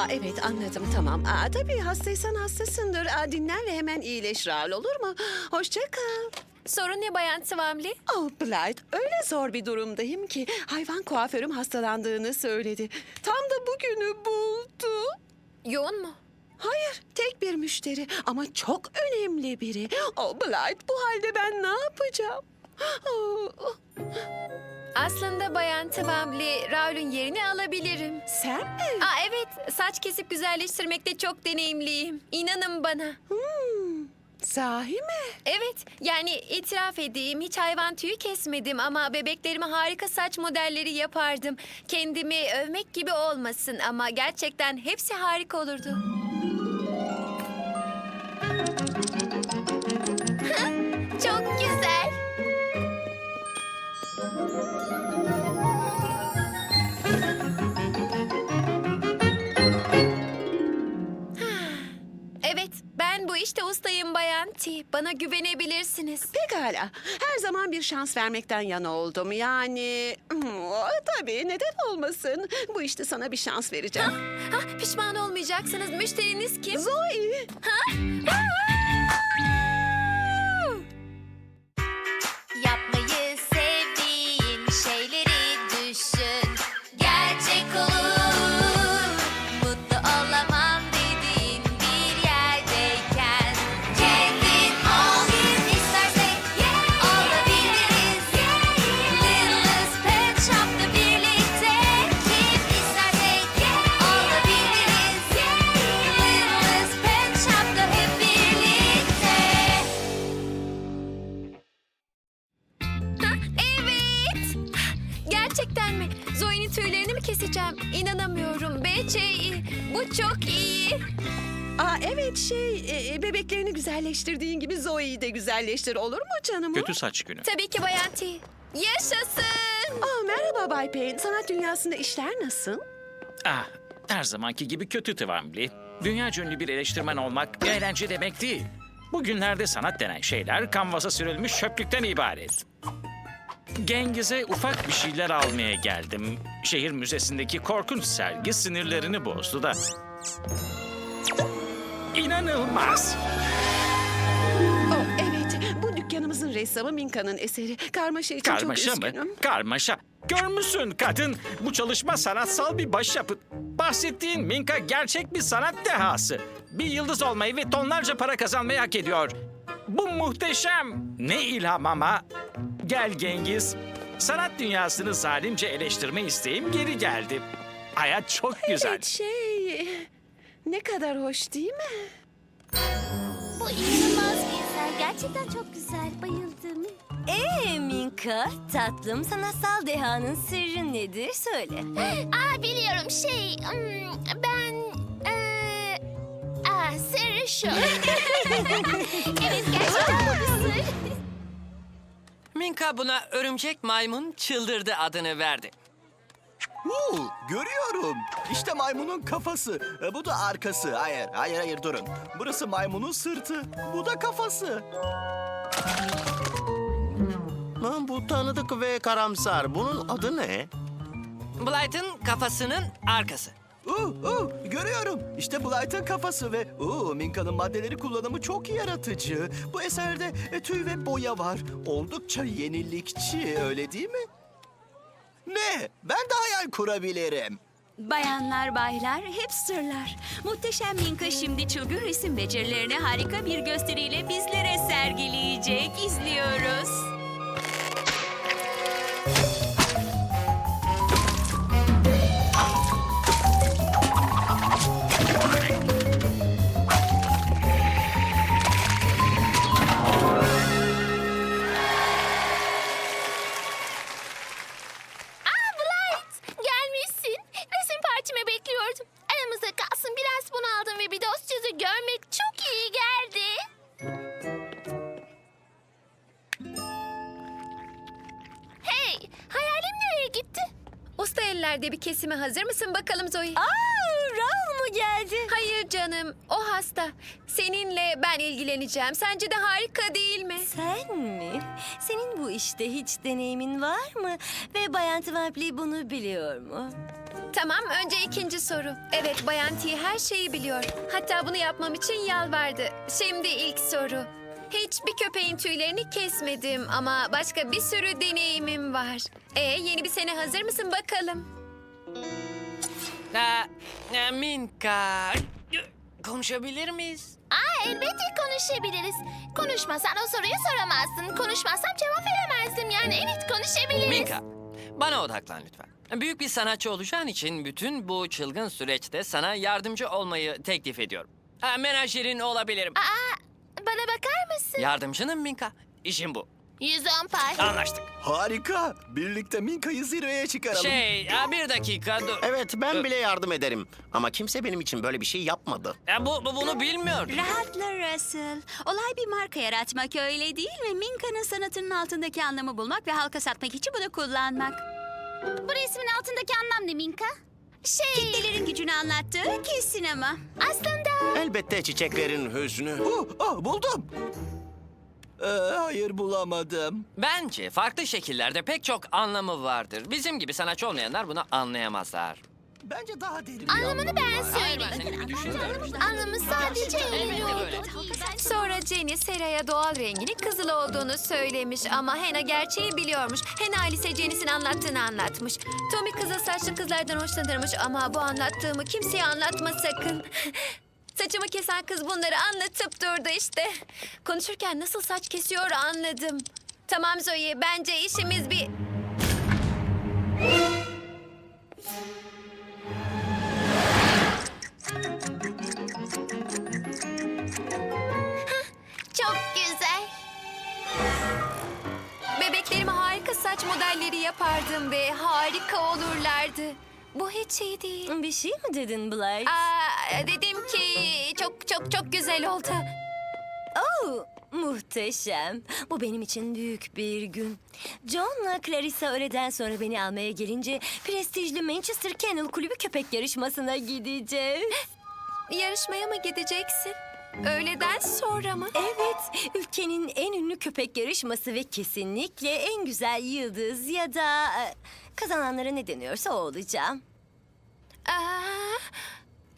Aa, evet anladım tamam. Aa, tabii hastaysan hastasındır. Aa, dinlen ve hemen iyileş Raul olur mu? Hoşça kal. Sorun ne Bayan Swamley? Oh Blight öyle zor bir durumdayım ki hayvan kuaförüm hastalandığını söyledi. Tam da bugünü buldu. Yoğun mu? Hayır, tek bir müşteri ama çok önemli biri. Oh Blight, bu halde ben ne yapacağım? Oh, Aslında Bayan Swamley, Raul'ün yerini alabilirim. sen mi? Aa evet, saç kesip güzelleştirmekte çok deneyimliyim. İnanın bana. Hmm, sahi mi? Evet, yani itiraf edeyim hiç hayvan tüyü kesmedim ama bebeklerime harika saç modelleri yapardım. Kendimi övmek gibi olmasın ama gerçekten hepsi harika olurdu. Bu işte ustayım Bayan T. Bana güvenebilirsiniz. Pekala. Her zaman bir şans vermekten yana oldum. Yani hmm, o, tabii neden olmasın? Bu işte sana bir şans vereceğim. Ha, pişman olmayacaksınız. Müşteriniz kim? Zoe. Yapmayı Gerçekten mi? Zoe'nin tüylerini mi keseceğim? İnanamıyorum. BCI. Bu çok iyi. Aa, evet şey e, bebeklerini güzelleştirdiğin gibi Zoe'yi de güzelleştir olur mu canım? Kötü saç günü. Tabii ki Bayan T. Yaşasın. Aa, merhaba Bay Payne. Sanat dünyasında işler nasıl? Ah, her zamanki gibi kötü Twambly. Dünya ünlü bir eleştirmen olmak eğlence demek değil. Bugünlerde sanat denen şeyler kanvasa sürülmüş çöplükten ibaret. Gengiz'e ufak bir şeyler almaya geldim. Şehir müzesindeki korkunç sergi sinirlerini bozdu da. İnanılmaz. Oh, evet. Bu dükkanımızın ressamı Minka'nın eseri. Karmaşa için Karmaşa çok mı? üzgünüm. Karmaşa. Görmüşsün kadın. Bu çalışma sanatsal bir başyapıt. Bahsettiğin Minka gerçek bir sanat dehası. Bir yıldız olmayı ve tonlarca para kazanmayı hak ediyor. Bu muhteşem. Ne ilham ama. Gel Gengiz. Sanat dünyasını zalimce eleştirme isteğim geri geldi. Hayat çok güzel. Evet şey... Ne kadar hoş değil mi? Bu inanılmaz bir eser. Gerçekten çok güzel. Bayıldım. Ee Minka, tatlım sanatsal dehanın sırrı nedir söyle. Aa biliyorum şey hmm, ben eee aa sırrı şu. evet gerçekten bu bir sır. Minka buna örümcek maymun çıldırdı adını verdi. Huu, görüyorum. İşte maymunun kafası. E, bu da arkası. Hayır, hayır, hayır durun. Burası maymunun sırtı. Bu da kafası. Lan bu tanıdık ve karamsar. Bunun adı ne? Blight'ın kafasının arkası. Uu, uu, görüyorum. İşte Blight'ın kafası ve uu, Minka'nın maddeleri kullanımı çok yaratıcı. Bu eserde e, tüy ve boya var. Oldukça yenilikçi, öyle değil mi? Ne? Ben de hayal kurabilirim. Bayanlar, baylar, hipsterlar. Muhteşem Minka şimdi çılgın resim becerilerini harika bir gösteriyle bizlere sergileyecek. İzliyoruz. Ellerde bir kesime hazır mısın bakalım Zoe? Aa, Raul mu geldi? Hayır canım, o hasta. Seninle ben ilgileneceğim. Sence de harika değil mi? Sen mi? Senin bu işte hiç deneyimin var mı? Ve Bayan Twamply bunu biliyor mu? Tamam, önce ikinci soru. Evet, Bayan T her şeyi biliyor. Hatta bunu yapmam için yalvardı. Şimdi ilk soru. Hiçbir köpeğin tüylerini kesmedim ama başka bir sürü deneyimim var. E yeni bir sene hazır mısın bakalım? Aa, e, Minka, konuşabilir miyiz? Aa elbette konuşabiliriz. Konuşmasan o soruyu soramazsın. Konuşmazsam cevap veremezdim. Yani evet konuşabiliriz. Minka, bana odaklan lütfen. Büyük bir sanatçı olacağın için bütün bu çılgın süreçte sana yardımcı olmayı teklif ediyorum. Ha, menajerin olabilirim. Aa bana bakar mısın? Yardımcınım Minka. İşim bu. 110 pay. Anlaştık. Harika. Birlikte Minka'yı zirveye çıkaralım. Şey, ha, bir dakika dur. Evet ben bile yardım ederim. Ama kimse benim için böyle bir şey yapmadı. Ya, bu, bu- bunu bilmiyordum. Rahatla Russell. Olay bir marka yaratmak öyle değil mi? Minka'nın sanatının altındaki anlamı bulmak ve halka satmak için bunu kullanmak. Bu resmin altındaki anlam ne Minka? Şey Kitlelerin gücünü anlattığı kesin ama. aslında Elbette çiçeklerin hüznü. Oh, ah, buldum. Ee, hayır bulamadım. Bence farklı şekillerde pek çok anlamı vardır. Bizim gibi sanatçı olmayanlar bunu anlayamazlar. Bence daha derin bir anlamını ben Hayır, ben söyleyeyim. senin gibi düşünmüyorum. Anlamı sadece eğleniyor. Sonra Jenny Sera'ya doğal renginin kızıl olduğunu söylemiş ama Hena gerçeği biliyormuş. Hena ise Jenny'sin anlattığını anlatmış. Tommy kızıl saçlı kızlardan hoşlanırmış ama bu anlattığımı kimseye anlatma sakın. Saçımı kesen kız bunları anlatıp durdu işte. Konuşurken nasıl saç kesiyor anladım. Tamam Zoe bence işimiz bir... Çok güzel. Bebeklerime harika saç modelleri yapardım ve harika olurlardı. Bu hiç iyi değil. Bir şey mi dedin Blight? Aa, dedim ki çok çok çok güzel oldu. Oh, muhteşem. Bu benim için büyük bir gün. John'la Clarissa öğleden sonra beni almaya gelince prestijli Manchester Kennel Kulübü köpek yarışmasına gideceğiz. Yarışmaya mı gideceksin? Öğleden sonra mı? Evet, ülkenin en ünlü köpek yarışması ve kesinlikle en güzel yıldız ya da e, kazananlara ne deniyorsa o olacağım. Aa,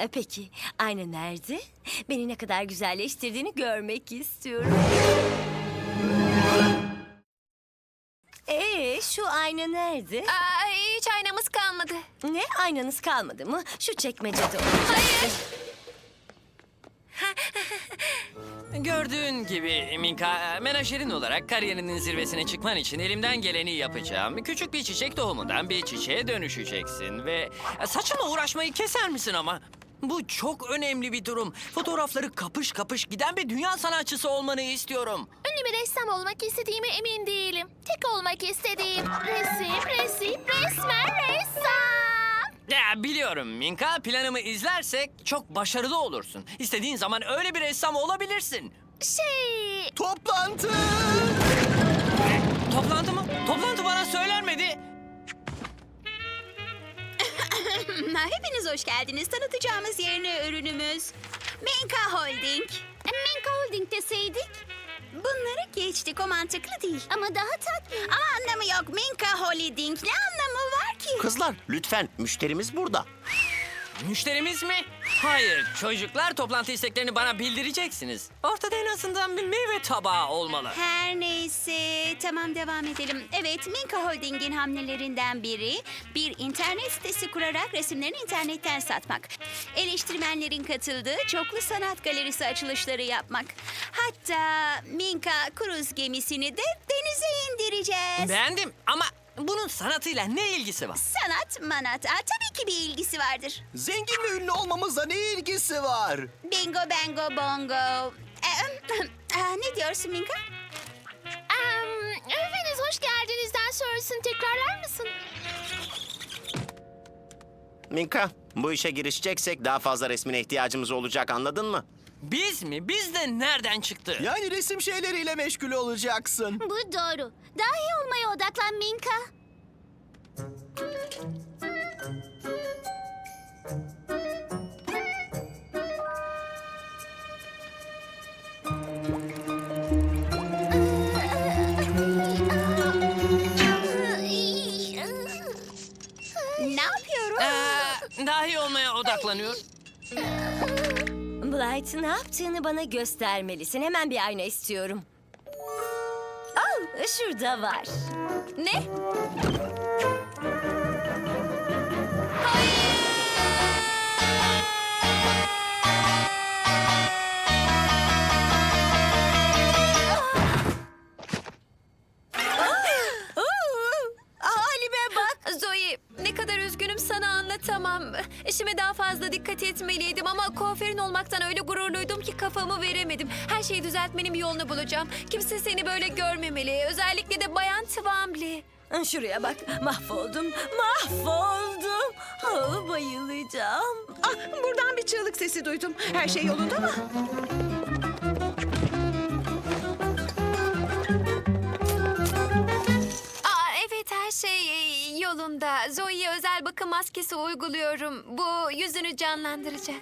E, peki, ayna nerede? Beni ne kadar güzelleştirdiğini görmek istiyorum. Ee, şu ayna nerede? aa, hiç aynamız kalmadı. Ne aynanız kalmadı mı? Şu çekmecede olacak. Hayır. Gördüğün gibi Minka, menajerin olarak kariyerinin zirvesine çıkman için elimden geleni yapacağım. Küçük bir çiçek tohumundan bir çiçeğe dönüşeceksin ve saçınla uğraşmayı keser misin ama? Bu çok önemli bir durum. Fotoğrafları kapış kapış giden bir dünya sanatçısı olmanı istiyorum. Ünlü bir ressam olmak istediğime emin değilim. Tek olmak istediğim resim, resim, resmen ressam. Ya biliyorum Minka planımı izlersek çok başarılı olursun. İstediğin zaman öyle bir ressam olabilirsin. Şey, Toplantı. Toplantı mı? Toplantı bana söylenmedi. Hepiniz hoş geldiniz. Tanıtacağımız yeni ürünümüz Minka Holding. Minka Holding deseydik. Bunları geçtik o mantıklı değil. Ama daha tatlı. Ama anlamı yok. Minka Holding ne anlamı var ki? Kızlar lütfen müşterimiz burada. Müşterimiz mi? Hayır, çocuklar toplantı isteklerini bana bildireceksiniz. Ortada en azından bir meyve tabağı olmalı. Her neyse tamam devam edelim. Evet Minka Holding'in hamlelerinden biri bir internet sitesi kurarak resimlerini internetten satmak. Eleştirmenlerin katıldığı çoklu sanat galerisi açılışları yapmak. Hatta Minka kruz gemisini de denize indireceğiz. Beğendim ama bunun sanatıyla ne ilgisi var? Sanat manat. Aa, tabii ki bir ilgisi vardır. Zengin ve ünlü olmamızla ne ilgisi var? Bingo bango bongo. Ee, aa, ne diyorsun Minka? Hepiniz hoş geldinizden sonrasını tekrarlar mısın? Minka bu işe girişeceksek daha fazla resmine ihtiyacımız olacak anladın mı? Biz mi? Biz de nereden çıktı? Yani resim şeyleriyle meşgul olacaksın. Bu doğru. Daha iyi olmaya odaklan Minka. Ne yapıyorum? Ee, daha iyi olmaya odaklanıyor. Blight ne yaptığını bana göstermelisin. Hemen bir ayna istiyorum. Al şurada var. Ne? Dikkat etmeliydim ama kuaförün olmaktan öyle gururluydum ki kafamı veremedim. Her şeyi düzeltmenin bir yolunu bulacağım. Kimse seni böyle görmemeli. Özellikle de Bayan Twambly. Şuraya bak. Mahvoldum. Mahvoldum. Oh, bayılacağım. Ah, buradan bir çığlık sesi duydum. Her şey yolunda mı? Aa, evet her şey e, yolunda. Zoe'ye özel bakım maskesi uyguluyorum. Bu yüzünü canlandıracak.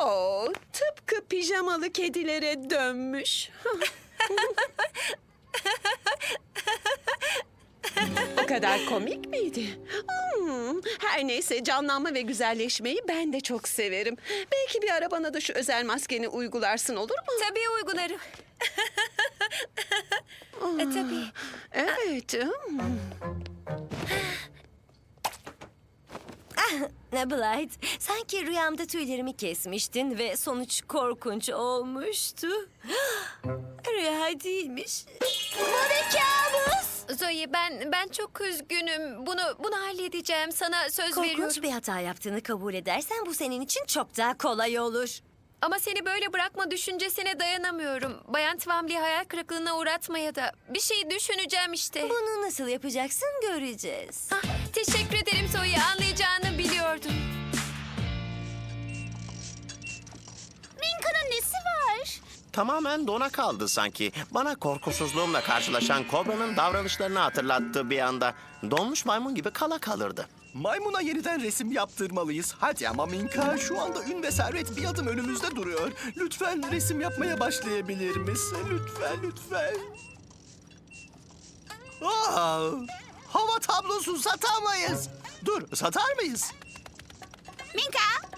Oo, tıpkı pijamalı kedilere dönmüş. o kadar komik miydi? Hmm, her neyse canlanma ve güzelleşmeyi ben de çok severim. Belki bir ara bana da şu özel maskeni uygularsın olur mu? Tabii uygularım. e, tabii. Evet. hmm. Blight, sanki rüyamda tüylerimi kesmiştin ve sonuç korkunç olmuştu. Rüya değilmiş. Bu bir kabus. Zoe ben ben çok üzgünüm. Bunu bunu halledeceğim. Sana söz Korkunç veriyorum. bir hata yaptığını kabul edersen bu senin için çok daha kolay olur. Ama seni böyle bırakma düşüncesine dayanamıyorum. Bayan Twambly'i hayal kırıklığına uğratmaya da bir şey düşüneceğim işte. Bunu nasıl yapacaksın göreceğiz. Ah, teşekkür ederim Zoe. Anlayacağını biliyordum. Minka'nın nesi var? Tamamen dona kaldı sanki. Bana korkusuzluğumla karşılaşan kobranın davranışlarını hatırlattı bir anda. Donmuş maymun gibi kala kalırdı. Maymuna yeniden resim yaptırmalıyız. Hadi ama Minka şu anda ün ve servet bir adım önümüzde duruyor. Lütfen resim yapmaya başlayabilir misin? Lütfen, lütfen. Aa, hava tablosu satamayız. Dur, satar mıyız? Minka,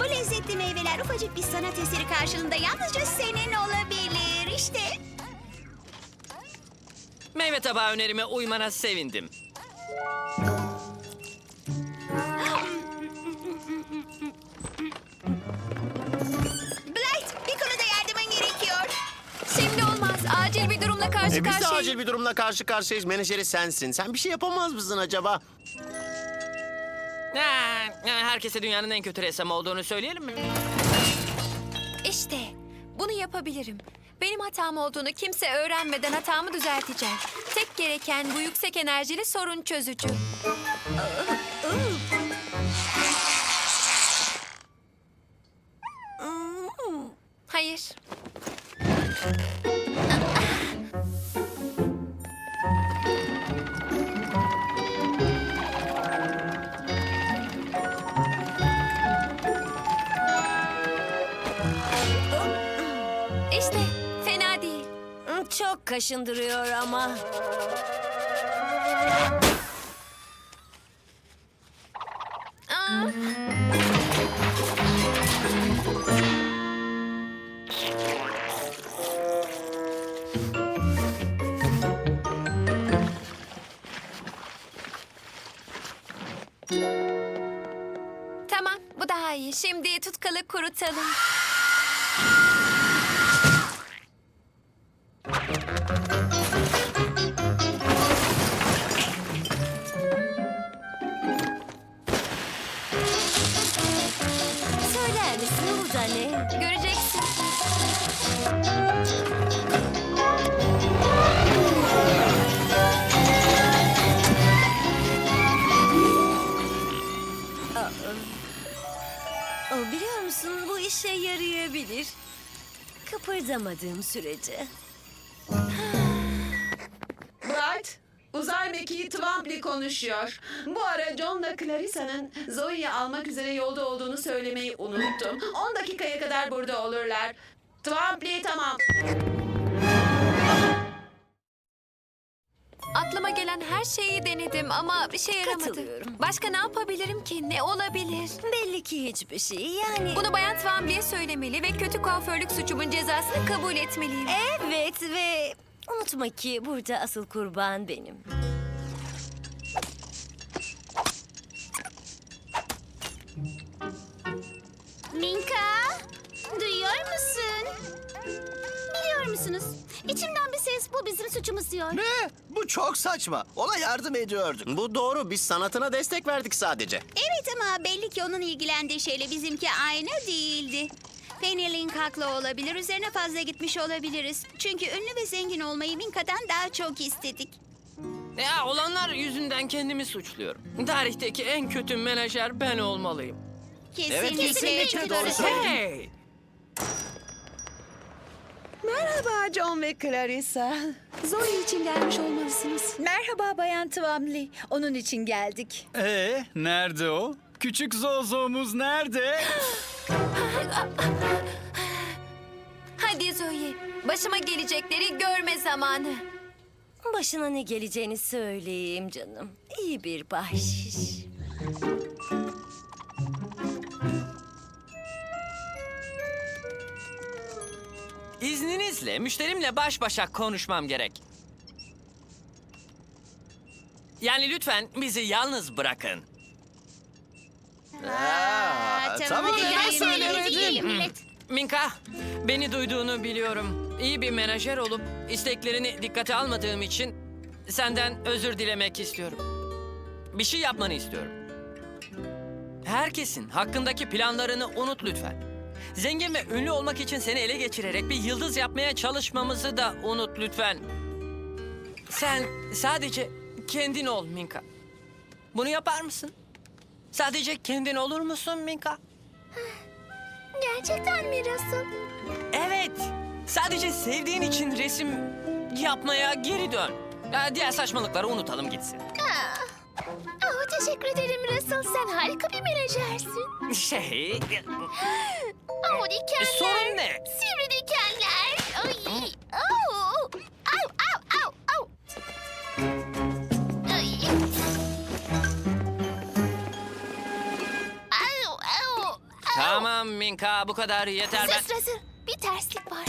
bu lezzetli meyveler ufacık bir sanat eseri karşılığında yalnızca senin olabilir. İşte. Meyve tabağı önerime uymana sevindim. Blight, bir konuda yardımın gerekiyor. Şimdi olmaz. Acil bir durumla karşı E biz de acil bir durumla karşı karşıyayız. Menajeri sensin. Sen bir şey yapamaz mısın acaba? Ha, herkese dünyanın en kötü ressam olduğunu söyleyelim mi? İşte bunu yapabilirim. Benim hatam olduğunu kimse öğrenmeden hatamı düzelteceğim. Tek gereken bu yüksek enerjili sorun çözücü. Hayır. Kaşındırıyor ama. Aa, Tamam, bu daha iyi. Şimdi tutkalı kurutalım. O, biliyor musun bu işe yarayabilir. Kıpırdamadığım sürece. Bright, uzay mekiği Twombly konuşuyor. Bu ara John'la Clarissa'nın Zoe'yi almak üzere yolda olduğunu söylemeyi unuttum. 10 dakikaya kadar burada olurlar. Twombly tamam. Aklıma gelen her şeyi denedim ama bir şey yaramadı. Katılıyorum. Başka ne yapabilirim ki? Ne olabilir? Belli ki hiçbir şey yani... Bunu Bayan Twombly'e söylemeli ve kötü kuaförlük suçumun cezasını kabul etmeliyim. Evet ve unutma ki burada asıl kurban benim. Minka, duyuyor musun? Biliyor musunuz? İçimden bir ses bu bizim suçumuz diyor. Ne? Bu çok saçma. Ona yardım ediyorduk. Bu doğru. Biz sanatına destek verdik sadece. Evet ama belli ki onun ilgilendiği şeyle bizimki aynı değildi. Penny Link haklı olabilir. Üzerine fazla gitmiş olabiliriz. Çünkü ünlü ve zengin olmayı Minka'dan daha çok istedik. Ya olanlar yüzünden kendimi suçluyorum. Tarihteki en kötü menajer ben olmalıyım. Kesinlikle, kesinlikle doğru doğru. söyledin. Hey! Merhaba John ve Clarissa. Zoe için gelmiş olmalısınız. Merhaba Bayan Twamley. Onun için geldik. Ee, nerede o? Küçük Zozo'muz nerede? Hadi Zoe, başıma gelecekleri görme zamanı. Başına ne geleceğini söyleyeyim canım. İyi bir bahşiş. İzninizle müşterimle baş başa konuşmam gerek. Yani lütfen bizi yalnız bırakın. Aa, tamam hadi gidelim, söylemedin? millet. Minka, beni duyduğunu biliyorum. İyi bir menajer olup isteklerini dikkate almadığım için senden özür dilemek istiyorum. Bir şey yapmanı istiyorum. Herkesin hakkındaki planlarını unut lütfen. Zengin ve ünlü olmak için seni ele geçirerek bir yıldız yapmaya çalışmamızı da unut lütfen. Sen sadece kendin ol Minka. Bunu yapar mısın? Sadece kendin olur musun Minka? Gerçekten mi Russell? Evet. Sadece sevdiğin için resim yapmaya geri dön. Ya, diğer saçmalıkları unutalım gitsin. Oh, teşekkür ederim Russell. Sen harika bir menajersin. Şey... Oh, dikenler. sorun ne? Sivri dikenler. Ay. Oh. Au, au, au, au. Ay. Au, au, au. Tamam Minka bu kadar yeter. Ben... Sus Russell. Bir terslik var.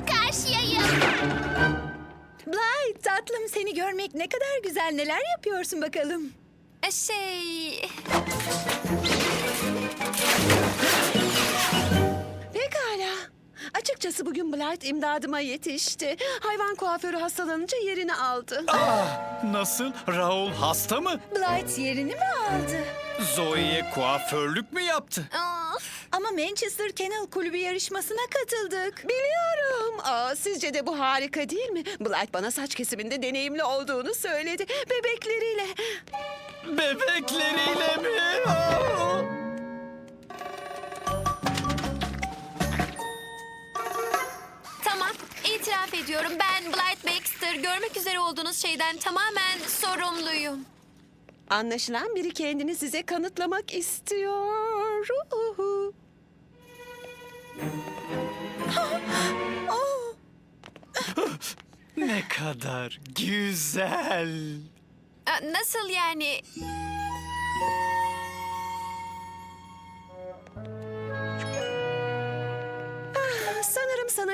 Karşı karşıyayım. Blythe tatlım seni görmek ne kadar güzel. Neler yapıyorsun bakalım? E, Şey... Pekala. Açıkçası bugün Blight imdadıma yetişti. Hayvan kuaförü hastalanınca yerini aldı. Nasıl? Raul hasta mı? Blythe yerini mi aldı? Zoe'ye kuaförlük mü yaptı? Of. Ama Manchester Kennel Kulübü yarışmasına katıldık. Biliyorum. Aa, sizce de bu harika değil mi? Blight bana saç kesiminde deneyimli olduğunu söyledi. Bebekleriyle. Bebekleriyle mi? Oo! İtiraf ediyorum. Ben Blight Baxter. Görmek üzere olduğunuz şeyden tamamen sorumluyum. Anlaşılan biri kendini size kanıtlamak istiyor. Uhu. Ne kadar güzel. E, Nasıl yani?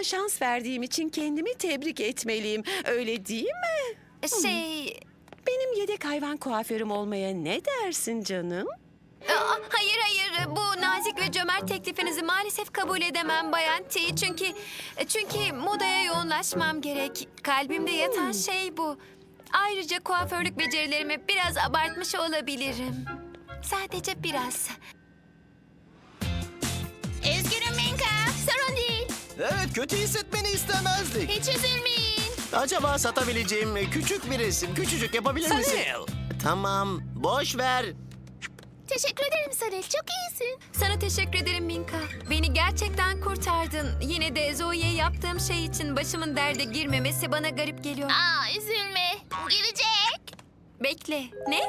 Sana şans verdiğim için kendimi tebrik etmeliyim. Öyle değil mi? E, Şey... Benim yedek hayvan kuaförüm olmaya ne dersin canım? Aa, hayır hayır bu nazik ve cömert teklifinizi maalesef kabul edemem Bayan T. Çünkü çünkü modaya yoğunlaşmam gerek. Kalbimde yatan şey bu. Ayrıca kuaförlük becerilerimi biraz abartmış olabilirim. Sadece biraz. Evet kötü hissetmeni istemezdik. Hiç üzülmeyin. Acaba satabileceğim küçük bir resim, küçücük yapabilir misin? Sanil. Tamam, boş ver. Teşekkür ederim Sarel. Çok iyisin. Sana teşekkür ederim Minka. Beni gerçekten kurtardın. Yine de Zoe'ye yaptığım şey için başımın derde girmemesi bana garip geliyor. Aa üzülme. Gelecek. Bekle. Ne?